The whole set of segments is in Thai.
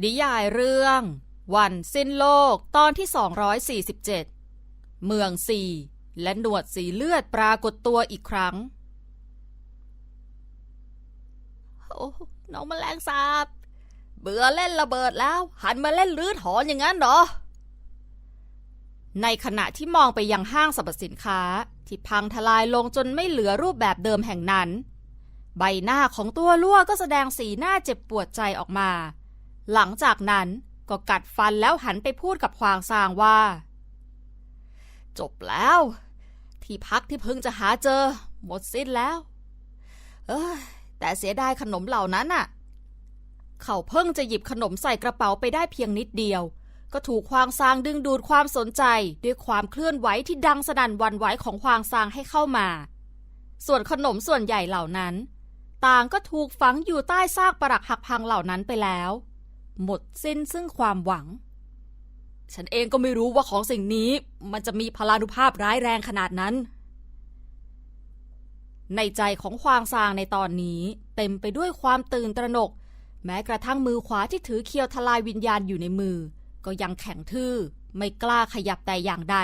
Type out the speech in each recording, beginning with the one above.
นิยายเรื่อง วันสิ้นโลกตอนที่ 247 เมืองสี่และหนวดสีเลือดปรากฏตัวอีกครั้ง โอ้น้องแมลงสาบ เบื่อเล่นระเบิดแล้ว หันมาเล่นรื้อถอนอย่างนั้นเหรอ ในขณะที่มองไปยังห้างสรรพสินค้า ที่พังทลายลงจนไม่เหลือรูปแบบเดิมแห่งนั้น ใบหน้าของตัวลั่วก็แสดงสีหน้าเจ็บปวดใจออกมา หลังจากนั้นก็กัดฟันแล้วหันไปพูดกับควางซางว่า จบแล้ว ที่พักที่เพิ่งจะหาเจอ หมดสิ้นแล้ว เอ้ยแต่เสียดายขนมเหล่านั้นน่ะ เขาเพิ่งจะหยิบขนมใส่กระเป๋าไปได้เพียงนิดเดียว ก็ถูกควางซางดึงดูดความสนใจ ด้วยความเคลื่อนไหวที่ดังสนั่นวันไหวของควางซางให้เข้ามา ส่วนขนมส่วนใหญ่เหล่านั้น ต่างก็ถูกฝังอยู่ใต้ซากปรักหักพังเหล่านั้นไปแล้ว หมดสิ้นซึ่งความหวัง ฉันเองก็ไม่รู้ว่าของสิ่งนี้มันจะมีพลานุภาพร้ายแรงขนาดนั้น ในใจของควางซางในตอนนี้เต็มไปด้วยความตื่นตระหนก แม้กระทั่งมือขวาที่ถือเคียวทลายวิญญาณอยู่ในมือ ก็ยังแข็งทื่อไม่กล้าขยับแต่อย่างใด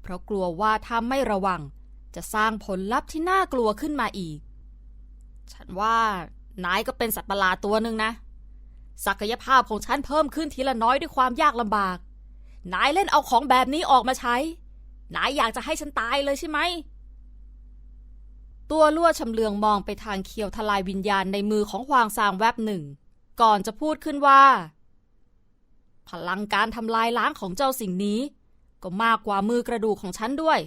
เพราะกลัวว่าถ้าไม่ระวังจะสร้างผลลัพธ์ที่น่ากลัวขึ้นมาอีก ฉันว่านายก็เป็นสัตว์ประหลาดตัวหนึ่งนะ ศักยภาพของฉันเพิ่มขึ้นทีละน้อยด้วยความยากลำบาก นายเล่นเอาของแบบนี้ออกมาใช้ นายอยากจะให้ฉันตายเลยใช่ไหม ตัวลั่วชำเลืองมองไปทางเคียวทลายวิญญาณในมือของฮวางซางแวบหนึ่ง ก่อนจะพูดขึ้นว่า พลังการทำลายล้างของเจ้าสิ่งนี้ ก็มากกว่ามือกระดูกของฉันด้วย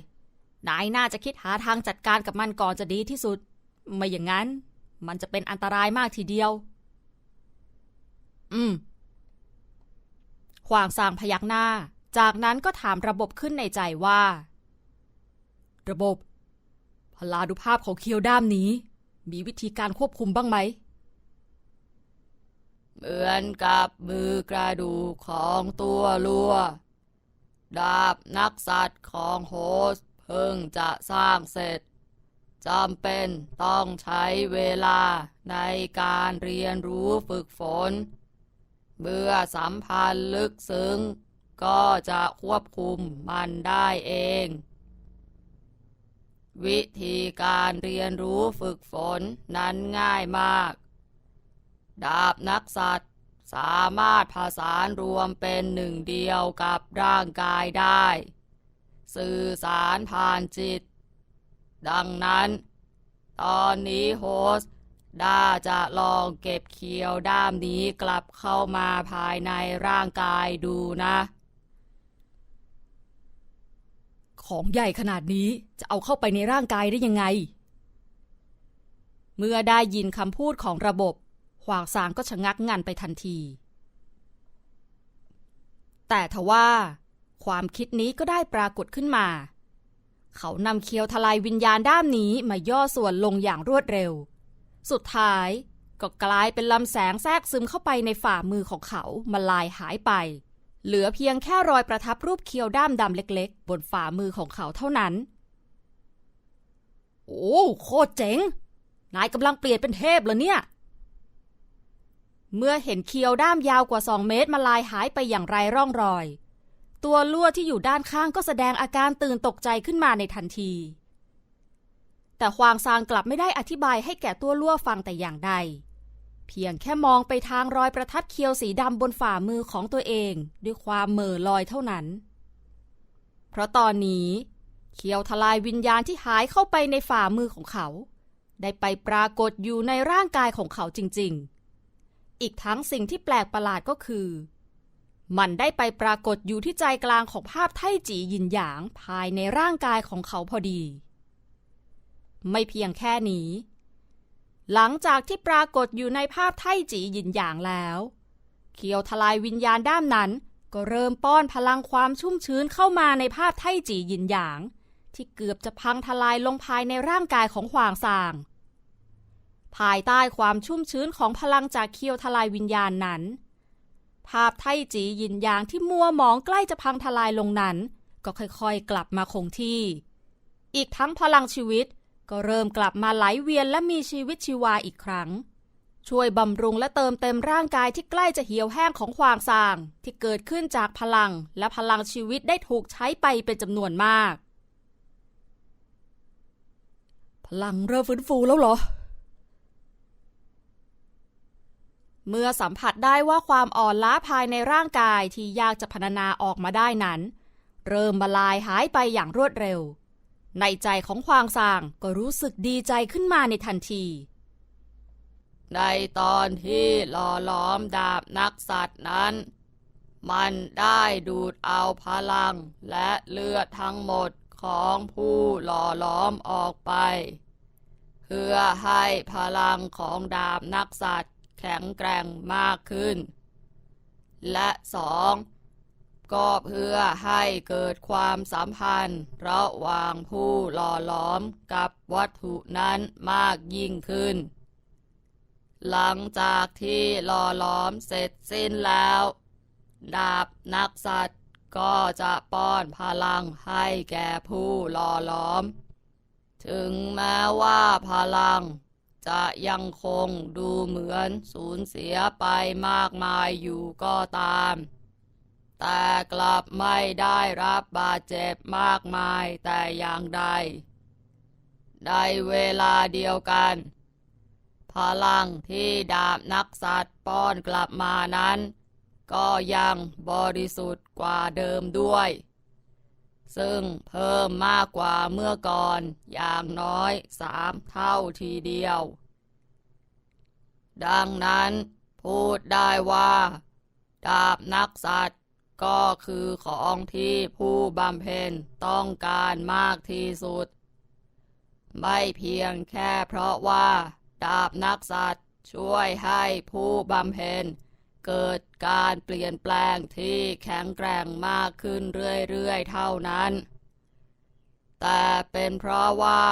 นายน่าจะคิดหาทางจัดการกับมันก่อนจะดีที่สุด ไม่อย่างนั้น มันจะเป็นอันตรายมากทีเดียว อืมขวางซางพยักหน้า จากนั้นก็ถามระบบขึ้นในใจว่า ระบบ พลาดุภาพของเคียวด้ามนี้ มีวิธีการควบคุมบ้างไหม เหมือนกับมือกระดูกของตัวลัว ดาบนักสัตว์ของโฮสเพิ่งจะสร้างเสร็จจำเป็นต้องใช้เวลาในการเรียนรู้ฝึกฝน เมื่อสัมพันธ์ลึกซึ้ง ก็จะควบคุมมันได้เอง วิธีการเรียนรู้ฝึกฝนนั้นง่ายมาก ดาบนักสัตว์สามารถผสานรวมเป็นหนึ่งเดียวกับร่างกายได้ สื่อสารผ่านจิต ดังนั้น ตอนนี้โฮสต์ ด้าจะลองเก็บเคียวด้ามนี้กลับเข้ามาภายในร่างกายดูนะ ของใหญ่ขนาดนี้จะเอาเข้าไปในร่างกายได้ยังไง เมื่อได้ยินคำพูดของระบบขวางซางก็ชะงักงันไปทันที แต่ทว่าความคิดนี้ก็ได้ปรากฏขึ้นมา เขานำเคียวทลายวิญญาณด้ามนี้มาย่อส่วนลงอย่างรวดเร็ว สุดท้ายก็กลายเป็นลำแสงแทรกซึมเข้าไปในฝ่ามือของเขามาลายหายไป เหลือเพียงแค่รอยประทับรูปเคียวด้ามดำเล็กๆ บนฝ่ามือของเขาเท่านั้น โอ้โคตรเจ๋ง นายกำลังเปลี่ยนเป็นเทพเหรอเนี่ย เมื่อเห็นเคียวด้ามยาวกว่าสองเมตรมาลายหายไปอย่างไรร่องรอย ตัวลวที่อยู่ด้านข้างก็แสดงอาการตื่นตกใจขึ้นมาในทันที แต่ควางซางกลับไม่ได้อธิบายให้แก่ตัวลั่วฟังแต่อย่างใด เพียงแค่มองไปทางรอยประทัดเคียวสีดำบนฝ่ามือของตัวเองด้วยความเม่อลอยเท่านั้น เพราะตอนนี้เคียวทลายวิญญาณที่หายเข้าไปในฝ่ามือของเขา ได้ไปปรากฏอยู่ในร่างกายของเขาจริง ๆ อีกทั้งสิ่งที่แปลกประหลาดก็คือ มันได้ไปปรากฏอยู่ที่ใจกลางของภาพไทจีหยินหยางภายในร่างกายของเขาพอดี ไม่เพียงแค่นี้ หลังจากที่ปรากฏอยู่ในภาพไทจีหยินหยางแล้ว เคียวทลายวิญญาณด้ามนั้น ก็เริ่มป้อนพลังความชุ่มชื้นเข้ามาในภาพไทจีหยินหยาง ที่เกือบจะพังทลายลงภายในร่างกายของหวางซาง ภายใต้ความชุ่มชื้นของพลังจากเคียวทลายวิญญาณนั้น ภาพไทจีหยินหยางที่มัวหมองใกล้จะพังทลายลงนั้น ก็ค่อยๆ กลับมาคงที่ อีกทั้งพลังชีวิต ก็เริ่มกลับมาไหลเวียนและมีชีวิตชีวาอีกครั้ง ช่วยบำรุงและเติมเต็มร่างกายที่ใกล้จะเหี่ยวแห้งของควางซาง ที่เกิดขึ้นจากพลังและพลังชีวิตได้ถูกใช้ไปเป็นจำนวนมาก พลังเริ่มฟื้นฟูแล้วเหรอ เมื่อสัมผัสได้ว่าความอ่อนล้าภายในร่างกายที่ยากจะพรรณนาออกมาได้นั้น เริ่มบลายหายไปอย่างรวดเร็ว ในใจของควางซางก็รู้สึกดีใจขึ้นมาในทันที ในตอนที่หล่อล้อมดาบนักสัตว์นั้น มันได้ดูดเอาพลังและเลือดทั้งหมดของผู้หล่อล้อมออกไป เพื่อให้พลังของดาบนักสัตว์แข็งแกร่งมากขึ้น และสอง ก็เพื่อให้เกิดความสัมพันธ์ ระหว่างผู้หล่อล้อมกับวัตถุนั้นมากยิ่งขึ้น หลังจากที่หล่อล้อมเสร็จสิ้นแล้ว ดาบนักสัตว์ก็จะป้อนพลังให้แก่ผู้หล่อล้อม ถึงแม้ว่าพลังจะยังคงดูเหมือนสูญเสียไปมากมายอยู่ก็ตาม แต่กลับไม่ได้รับบาดเจ็บมากมายแต่อย่างใด ในเวลาเดียวกัน พลังที่ดาบนักสัตว์ป้อนกลับมานั้น ก็ยังบริสุทธิ์กว่าเดิมด้วย ซึ่งเพิ่มมากกว่าเมื่อก่อนอย่างน้อยสามเท่าทีเดียว ดังนั้นพูดได้ว่าดาบนักสัตว ก็คือของที่ผู้บำเพ็ญต้องการมากที่สุด ไม่เพียงแค่เพราะว่าดาบนักสัตว์ช่วยให้ผู้บำเพ็ญเกิดการเปลี่ยนแปลงที่แข็งแกร่งมากขึ้นเรื่อยๆเท่านั้น แต่เป็นเพราะว่า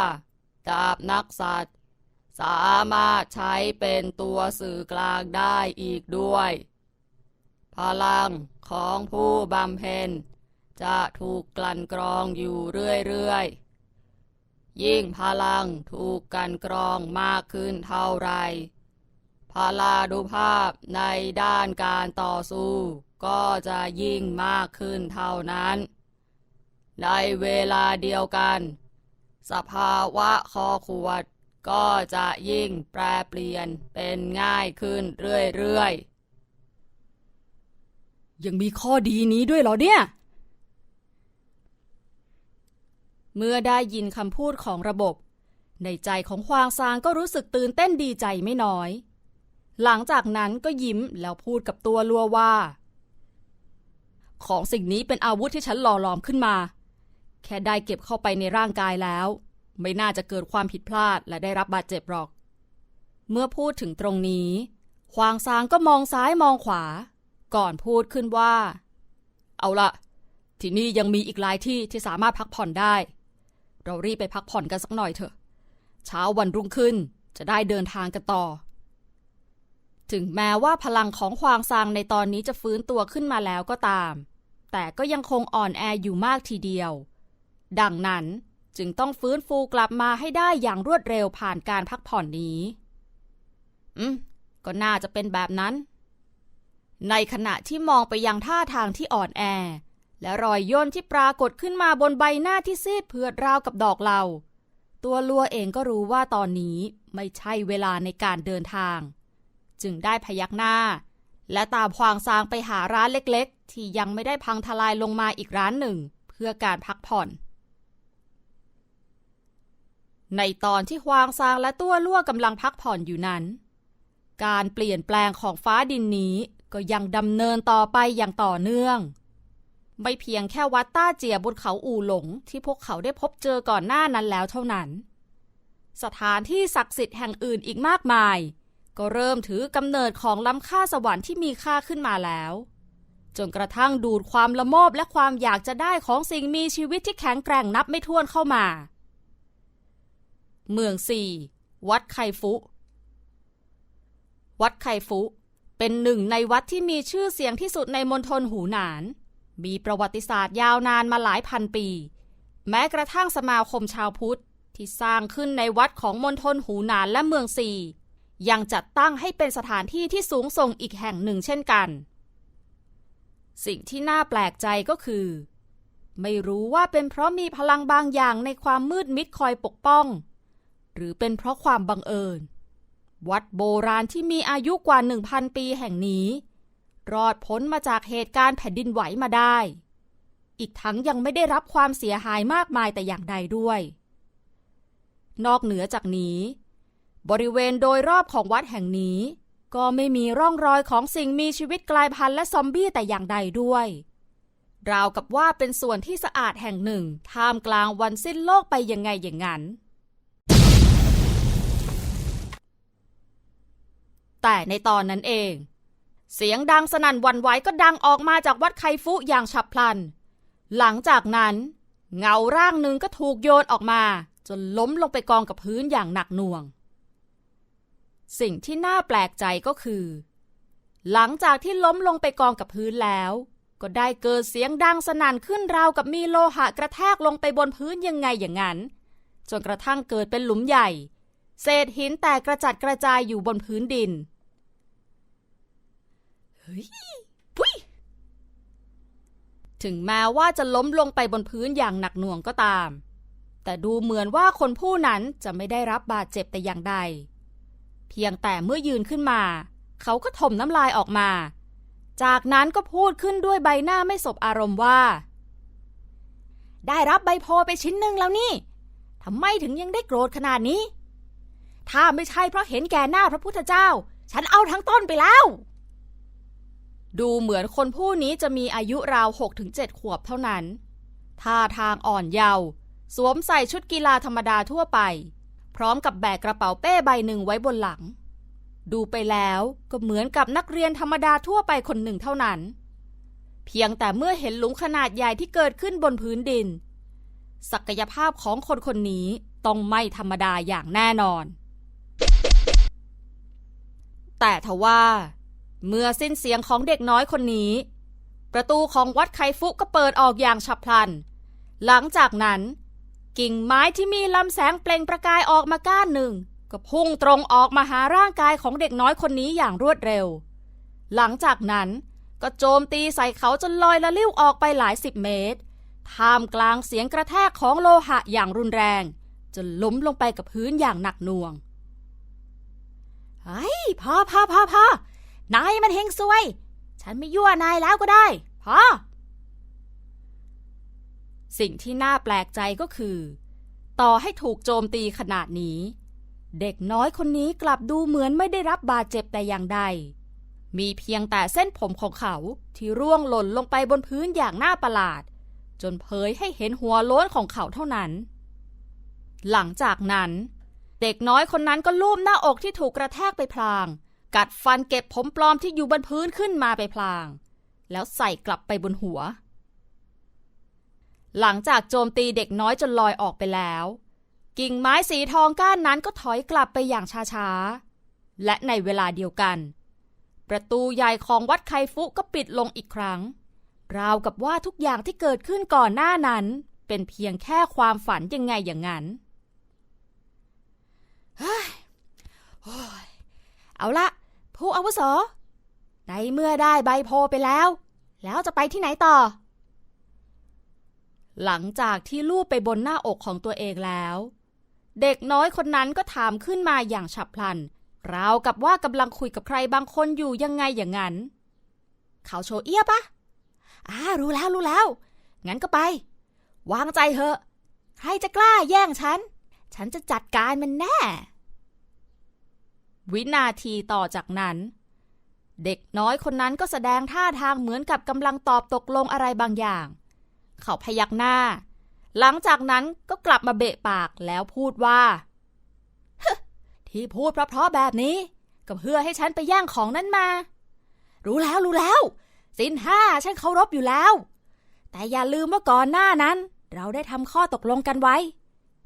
ดาบนักสัตว์สามารถใช้เป็นตัวสื่อกลางได้อีกด้วย พลังของผู้บำเพ็ญ จะถูกกลั่นกรองอยู่เรื่อยๆ ยิ่งพลังถูกกลั่นกรองมากขึ้นเท่าไร พลาดุภาพในด้านการต่อสู้ ก็จะยิ่งมากขึ้นเท่านั้น ในเวลาเดียวกัน สภาวะคอขวดก็จะยิ่งแปรเปลี่ยนเป็นง่ายขึ้นเรื่อยๆ ยังมีข้อดีนี้ด้วยเหรอเนี่ย เมื่อได้ยินคำพูดของระบบ ในใจของควางซางก็รู้สึกตื่นเต้นดีใจไม่น้อย หลังจากนั้นก็ยิ้มแล้วพูดกับตัวลัวว่า ของสิ่งนี้เป็นอาวุธที่ฉันหล่อหลอมขึ้นมา แค่ได้เก็บเข้าไปในร่างกายแล้ว ไม่น่าจะเกิดความผิดพลาดและได้รับบาดเจ็บหรอก เมื่อพูดถึงตรงนี้ควางซางก็มองซ้ายมองขวา ก่อนพูดขึ้นว่า เอาละที่นี่ยังมีอีกหลายที่ที่สามารถพักผ่อนได้ เรารีบไปพักผ่อนกันสักหน่อยเถอะ เช้าวันรุ่งขึ้นจะได้เดินทางกันต่อ ถึงแม้ว่าพลังของควางซางในตอนนี้จะฟื้นตัวขึ้นมาแล้วก็ตาม แต่ก็ยังคงอ่อนแออยู่มากทีเดียว ดังนั้นจึงต้องฟื้นฟูกลับมาให้ได้อย่างรวดเร็วผ่านการพักผ่อนนี้ อืม ก็น่าจะเป็นแบบนั้น ในขณะที่มองไปยังท่าทางที่อ่อนแอ และรอยย่นที่ปรากฏขึ้นมาบนใบหน้าที่ซีดเผือดราวกับดอกเหลาตัวลัวเองก็รู้ว่าตอนนี้ไม่ใช่เวลาในการเดินทาง จึงได้พยักหน้า และตามควางซางไปหาร้านเล็กๆ ที่ยังไม่ได้พังทลายลงมาอีกร้านหนึ่ง เพื่อการพักผ่อน ในตอนที่ควางซางและตัวลั่วกำลังพักผ่อนอยู่นั้น การเปลี่ยนแปลงของฟ้าดินนี้ ก็ยังดำเนินต่อไปอย่างต่อเนื่อง ไม่เพียงแค่วัดต้าเจียบนเขาอู่หลงที่พวกเขาได้พบเจอก่อนหน้านั้นแล้วเท่านั้น สถานที่ศักดิ์สิทธิ์แห่งอื่นอีกมากมาย ก็เริ่มถือกำเนิดของล้ำค่าสวรรค์ที่มีค่าขึ้นมาแล้วจนกระทั่งดูดความละโมบและความอยากจะได้ของสิ่งมีชีวิตที่แข็งแกร่งนับไม่ถ้วนเข้ามา เมืองสี่วัดไคฟุ วัดไคฟุ เป็นหนึ่งในวัดที่มีชื่อเสียงที่สุดในมณฑลหูหนาน มีประวัติศาสตร์ยาวนานมาหลายพันปี แม้กระทั่งสมาคมชาวพุทธ ที่สร้างขึ้นในวัดของมณฑลหูหนานและเมืองซียังจัดตั้งให้เป็นสถานที่ที่สูงส่งอีกแห่งหนึ่งเช่นกัน สิ่งที่น่าแปลกใจก็คือ ไม่รู้ว่าเป็นเพราะมีพลังบางอย่างในความมืดมิดคอยปกป้อง หรือเป็นเพราะความบังเอิญ วัดโบราณที่มีอายุกว่า 1,000 ปีแห่งนี้ รอดพ้นมาจากเหตุการณ์แผ่นดินไหวมาได้ อีกทั้งยังไม่ได้รับความเสียหายมากมายแต่อย่างใดด้วย นอกเหนือจากนี้ บริเวณโดยรอบของวัดแห่งนี้ ก็ไม่มีร่องรอยของสิ่งมีชีวิตกลายพันธุ์และซอมบี้แต่อย่างใดด้วย ราวกับว่าเป็นส่วนที่สะอาดแห่งหนึ่งท่ามกลางวันสิ้นโลกไปยังไงอย่างนั้น แต่ในตอนนั้นเอง เสียงดังสนั่นวันไหวก็ดังออกมาจากวัดไคฟุอย่างฉับพลัน หลังจากนั้น เงาร่างหนึ่งก็ถูกโยนออกมา จนล้มลงไปกองกับพื้นอย่างหนักหน่วง สิ่งที่น่าแปลกใจก็คือ หลังจากที่ล้มลงไปกองกับพื้นแล้ว ก็ได้เกิดเสียงดังสนั่นขึ้นราวกับมีโลหะกระแทกลงไปบนพื้นยังไงอย่างนั้นจนกระทั่งเกิดเป็นหลุมใหญ่ เศษหินแตกกระจัดกระจายอยู่บนพื้นดิน เฮ้ยพุยถึงแม้ว่าจะล้มลงไปบนพื้นอย่างหนักหน่วงก็ตาม แต่ดูเหมือนว่าคนผู้นั้นจะไม่ได้รับบาดเจ็บแต่อย่างใด เพียงแต่เมื่อยืนขึ้นมา เขาก็ถมน้ำลายออกมา จากนั้นก็พูดขึ้นด้วยใบหน้าไม่สบอารมณ์ว่า ได้รับใบโพไปชิ้นหนึ่งแล้วนี่ทำไมถึงยังได้โกรธขนาดนี้ ถ้าไม่ใช่เพราะเห็นแก่หน้าพระพุทธเจ้า ฉันเอาทั้งต้นไปแล้ว ดูเหมือนคนผู้นี้จะมีอายุราว 6-7 ขวบเท่านั้น ท่าทางอ่อนเยาว์สวมใส่ชุดกีฬาธรรมดาทั่วไป พร้อมกับแบกกระเป๋าเป้ใบหนึ่งไว้บนหลัง ดูไปแล้วก็เหมือนกับนักเรียนธรรมดาทั่วไปคนหนึ่งเท่านั้น เพียงแต่เมื่อเห็นหลุมขนาดใหญ่ที่เกิดขึ้นบนพื้นดิน ศักยภาพของคนคนนี้ต้องไม่ธรรมดาอย่างแน่นอน แต่ทว่า เมื่อสิ้นเสียงของเด็กน้อยคนนี้ ประตูของวัดไคฟุก็เปิดออกอย่างฉับพลัน หลังจากนั้น กิ่งไม้ที่มีลำแสงเปล่งประกายออกมาก้านหนึ่ง ก็พุ่งตรงออกมาหาร่างกายของเด็กน้อยคนนี้อย่างรวดเร็ว หลังจากนั้นก็โจมตีใส่เขาจนลอยละลิ้วออกไปหลายสิบเมตร ท่ามกลางเสียงกระแทกของโลหะอย่างรุนแรง จนล้มลงไปกับพื้นอย่างหนักหน่วงเฮ้ยพอพ่อพอพอ นายมันเฮงซวย ฉันไม่ยั่วนายแล้วก็ได้พอสิ่งที่น่าแปลกใจก็คือ ต่อให้ถูกโจมตีขนาดนี้ เด็กน้อยคนนี้กลับดูเหมือนไม่ได้รับบาดเจ็บแต่อย่างใด มีเพียงแต่เส้นผมของเขาที่ร่วงหล่นลงไปบนพื้นอย่างน่าประหลาด จนเผยให้เห็นหัวโล้นของเขาเท่านั้น หลังจากนั้น เด็กน้อยคนนั้นก็ลูบหน้าอกที่ถูกกระแทกไปพลาง กัดฟันเก็บผมปลอมที่อยู่บนพื้นขึ้นมาไปพลาง แล้วใส่กลับไปบนหัว หลังจากโจมตีเด็กน้อยจนลอยออกไปแล้ว กิ่งไม้สีทองก้านนั้นก็ถอยกลับไปอย่างช้าๆ และในเวลาเดียวกัน ประตูใหญ่ของวัดไคฟุก็ปิดลงอีกครั้ง ราวกับว่าทุกอย่างที่เกิดขึ้นก่อนหน้านั้นเป็นเพียงแค่ความฝันยังไงอย่างนั้นเฮ้ยเอาละ ผู้อาวุโสในเมื่อได้ใบโพไปแล้ว แล้วจะไปที่ไหนต่อ หลังจากที่ลูบไปบนหน้าอกของตัวเองแล้ว เด็กน้อยคนนั้นก็ถามขึ้นมาอย่างฉับพลัน ราวกับว่ากำลังคุยกับใครบางคนอยู่ยังไงอย่างนั้น เขาโชเอียปะอ่ารู้แล้วรู้แล้ว งั้นก็ไป วางใจเถอะ ใครจะกล้าแย่งฉัน ฉันจะจัดการมันแน่ วินาทีต่อจากนั้น เด็กน้อยคนนั้นก็แสดงท่าทางเหมือนกับกำลังตอบตกลงอะไรบางอย่าง เขาพยักหน้า หลังจากนั้นก็กลับมาเบะปากแล้วพูดว่าที่พูดเพราะๆแบบนี้ ก็เพื่อให้ฉันไปแย่งของนั้นมา รู้แล้วรู้แล้วสินห้าฉันเคารพอยู่แล้ว แต่อย่าลืมว่าก่อนหน้านั้น เราได้ทำข้อตกลงกันไว้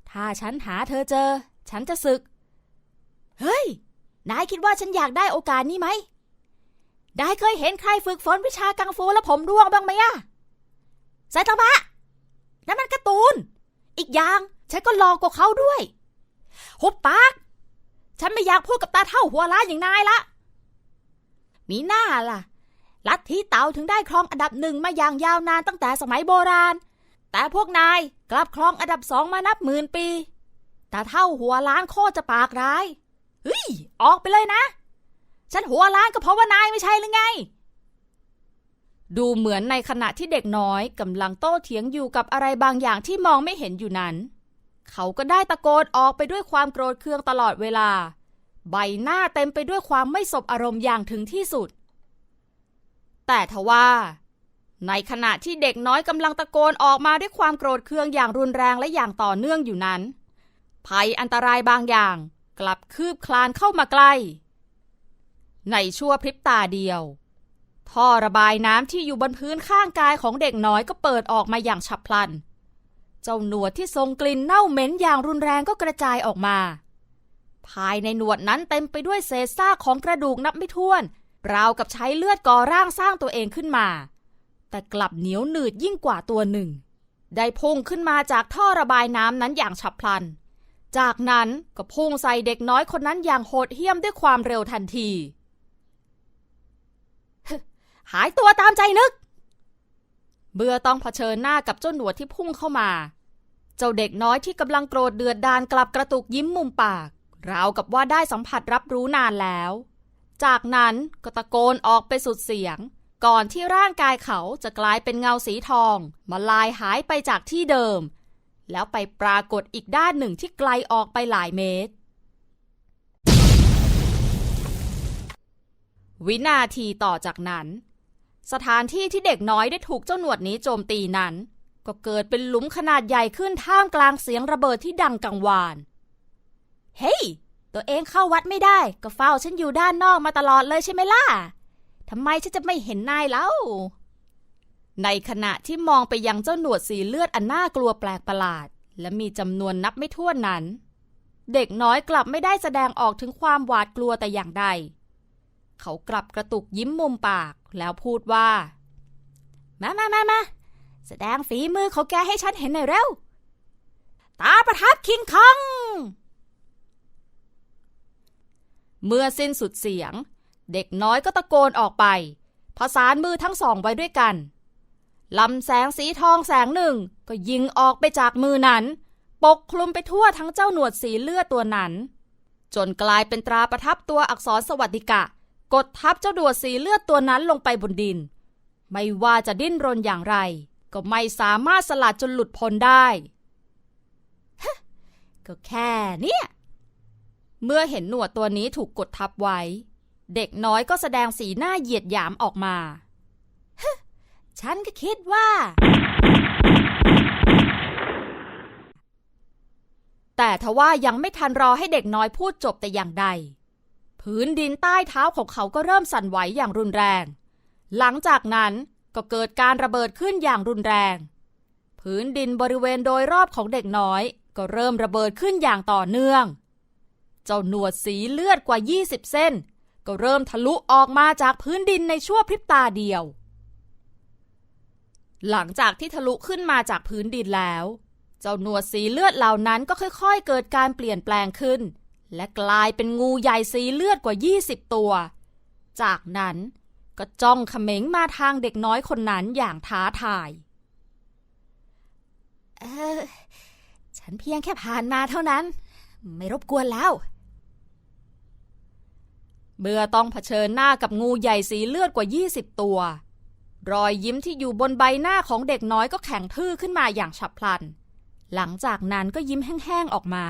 ถ้าฉันหาเธอเจอ ฉันจะศึก เฮ้ย นายคิดว่าฉันอยากได้โอกาสนี้ไหมได้เคยเห็นใครฝึกฝนวิชากังฟูแล้วผมร่วงบ้างไหมอะไซตามะนั่นมันการ์ตูน อีกอย่างฉันก็หลอกกว่าเขาด้วยหุบปาก ฉันไม่อยากพูดกับตาเท่าหัวล้านอย่างนายละ มีหน้าล่ะ ลัทธิเต่าถึงได้ครองอันดับหนึ่งมาอย่างยาวนานตั้งแต่สมัยโบราณ แต่พวกนายกลับครองอันดับสองมานับหมื่นปี ตาเท่าหัวล้านโคตรจะปากร้าย เฮ้ย ออกไปเลยนะ ฉันหัวล้านก็เพราะว่านายไม่ใช่หรือไง ดูเหมือนในขณะที่เด็กน้อยกำลังโต้เถียงอยู่กับอะไรบางอย่างที่มองไม่เห็นอยู่นั้น เขาก็ได้ตะโกนออกไปด้วยความโกรธเคืองตลอดเวลา ใบหน้าเต็มไปด้วยความไม่สบอารมณ์อย่างถึงที่สุด แต่ทว่าในขณะที่เด็กน้อยกำลังตะโกนออกมาด้วยความโกรธเคืองอย่างรุนแรงและอย่างต่อเนื่องอยู่นั้น ภัยอันตรายบางอย่าง กลับคืบคลานเข้ามาใกล้ ในชั่วพริบตาเดียว ท่อระบายน้ำที่อยู่บนพื้นข้างกายของเด็กน้อยก็เปิดออกมาอย่างฉับพลัน เจ้าหนวดที่ทรงกลิ่นเน่าเหม็นอย่างรุนแรงก็กระจายออกมา ภายในหนวดนั้นเต็มไปด้วยเศษซากของกระดูกนับไม่ถ้วน ราวกับใช้เลือดก่อร่างสร้างตัวเองขึ้นมา แต่กลับเหนียวหนืดยิ่งกว่าตัวหนึ่ง ได้พุ่งขึ้นมาจากท่อระบายน้ำนั้นอย่างฉับพลัน จากนั้นก็พุ่งใส่เด็กน้อยคนนั้นอย่างโหดเหี้ยมด้วยความเร็วทันที หายตัวตามใจนึก เบื่อต้องเผชิญหน้ากับเจ้าหนวดที่พุ่งเข้ามา เจ้าเด็กน้อยที่กำลังโกรธเดือดดานกลับกระตุกยิ้มมุมปาก ราวกับว่าได้สัมผัสรับรู้นานแล้ว จากนั้นก็ตะโกนออกไปสุดเสียง ก่อนที่ร่างกายเขาจะกลายเป็นเงาสีทอง มาลายหายไปจากที่เดิม แล้วไปปรากฏอีกด้านหนึ่งที่ไกลออกไปหลายเมตร วินาทีต่อจากนั้น สถานที่ที่เด็กน้อยได้ถูกเจ้าหนวดนี้โจมตีนั้น ก็เกิดเป็นหลุมขนาดใหญ่ขึ้นท่ามกลางเสียงระเบิดที่ดังกังวาน เฮ้ยตัวเองเข้าวัดไม่ได้ ก็เฝ้าฉันอยู่ด้านนอกมาตลอดเลยใช่ไหมล่ะทำไมฉันจะไม่เห็นนายแล้ว ในขณะที่มองไปยังเจ้าหนวดสีเลือดอันน่ากลัวแปลกประหลาด และมีจำนวนนับไม่ถ้วนนั้น เด็กน้อยกลับไม่ได้แสดงออกถึงความหวาดกลัวแต่อย่างใด เขากลับกระตุกยิ้มมุมปากแล้วพูดว่า มามามามาแสดงฝีมือของแกให้ฉันเห็นหน่อยเร็ว ตาประทับคิงคอง เมื่อสิ้นสุดเสียง เด็กน้อยก็ตะโกนออกไป ผสานมือทั้งสองไว้ด้วยกัน ลำแสงสีทองแสงหนึ่ง ก็ยิงออกไปจากมือนั้น ปกคลุมไปทั่วทั้งเจ้าหนวดสีเลือดตัวนั้น จนกลายเป็นตราประทับตัวอักษรสวัสดิกะ กดทับเจ้าดวดสีเลือดตัวนั้นลงไปบนดิน ไม่ว่าจะดิ้นรนอย่างไร ก็ไม่สามารถสลัดจนหลุดพ้นได้ก็แค่เนี้ยเมื่อเห็นหนวดตัวนี้ถูกกดทับไว้ เด็กน้อยก็แสดงสีหน้าเหยียดหยามออกมาฮ ฉันก็คิดว่า แต่ทว่ายังไม่ทันรอให้เด็กน้อยพูดจบแต่อย่างใด พื้นดินใต้เท้าของเขาก็เริ่มสั่นไหวอย่างรุนแรง หลังจากนั้นก็เกิดการระเบิดขึ้นอย่างรุนแรง พื้นดินบริเวณโดยรอบของเด็กน้อยก็เริ่มระเบิดขึ้นอย่างต่อเนื่อง เจ้าหนวดสีเลือดกว่า 20 เส้น ก็เริ่มทะลุออกมาจากพื้นดินในชั่วพริบตาเดียว หลังจากที่ทะลุขึ้นมาจากพื้นดินแล้ว เจ้าหนวดสีเลือดเหล่านั้นก็ค่อยๆ เกิดการเปลี่ยนแปลงขึ้น และกลายเป็นงูใหญ่สีเลือดกว่า 20 ตัว จากนั้นก็จ้องเขม็งมาทางเด็กน้อยคนนั้นอย่างท้าทายเออฉันเพียงแค่ผ่านมาเท่านั้น ไม่รบกวนแล้ว เมื่อต้องเผชิญหน้ากับงูใหญ่สีเลือดกว่า 20 ตัว รอยยิ้มที่อยู่บนใบหน้าของเด็กน้อยก็แข็งทื่อขึ้นมาอย่างฉับพลัน หลังจากนั้นก็ยิ้มแห้งๆออกมา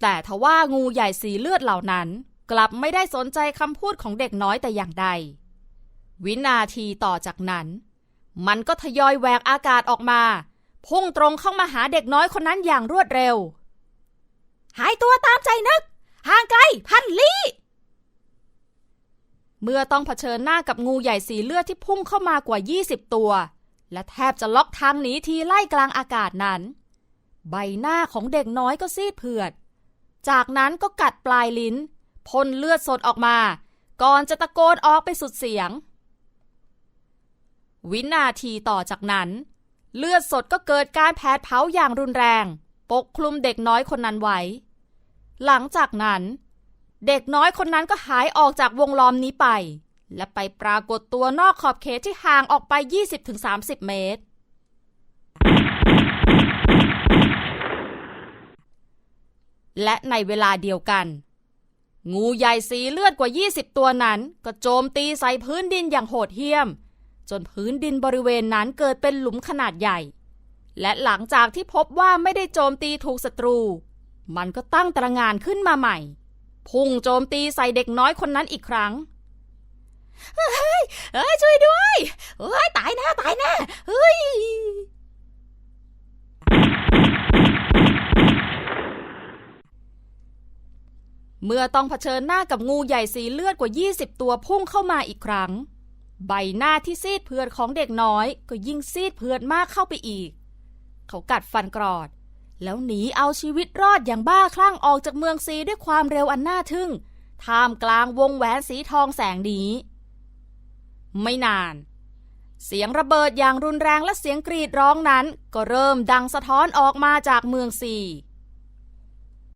แต่ทว่างูใหญ่สีเลือดเหล่านั้น กลับไม่ได้สนใจคำพูดของเด็กน้อยแต่อย่างใด วินาทีต่อจากนั้น มันก็ทยอยแหวกอากาศออกมา พุ่งตรงเข้ามาหาเด็กน้อยคนนั้นอย่างรวดเร็ว หายตัวตามใจนึก ห่างไกลพันลี้ เมื่อต้องเผชิญหน้ากับงูใหญ่สีเลือดที่พุ่งเข้ามากว่า 20 ตัว และแทบจะล็อกทางหนีทีไล่กลางอากาศนั้น ใบหน้าของเด็กน้อยก็ซีดเผือด จากนั้นก็กัดปลายลิ้นพ่นเลือดสดออกมา ก่อนจะตะโกนออกไปสุดเสียง วินาทีต่อจากนั้น เลือดสดก็เกิดการแผดเผาอย่างรุนแรง ปกคลุมเด็กน้อยคนนั้นไว้ หลังจากนั้น เด็กน้อยคนนั้นก็หายออกจากวงล้อมนี้ไป และไปปรากฏตัวนอกขอบเขตที่ห่างออกไป 20-30 เมตร และในเวลาเดียวกัน งูใหญ่สีเลือดกว่า 20 ตัวนั้น ก็โจมตีใส่พื้นดินอย่างโหดเหี้ยม จนพื้นดินบริเวณนั้นเกิดเป็นหลุมขนาดใหญ่ และหลังจากที่พบว่าไม่ได้โจมตีถูกศัตรู มันก็ตั้งตระงานขึ้นมาใหม่ พุ่งโจมตีใส่เด็กน้อยคนนั้นอีกครั้ง เฮ้ย เฮ้ย ช่วยด้วยเฮ้ย ตายแน่ตายแน่เฮ้ย เมื่อต้องเผชิญหน้ากับงูใหญ่สีเลือดกว่า 20 ตัวพุ่งเข้ามาอีกครั้ง ใบหน้าที่ซีดเผือดของเด็กน้อย ก็ยิ่งซีดเผือดมากเข้าไปอีก เขากัดฟันกรอด แล้วหนีเอาชีวิตรอดอย่างบ้าคลั่งออกจากเมืองซีด้วยความเร็วอันน่าทึ่ง ท่ามกลางวงแหวนสีทองแสงนี้ ไม่นาน เสียงระเบิดอย่างรุนแรงและเสียงกรีดร้องนั้น ก็เริ่มดังสะท้อนออกมาจากเมืองซี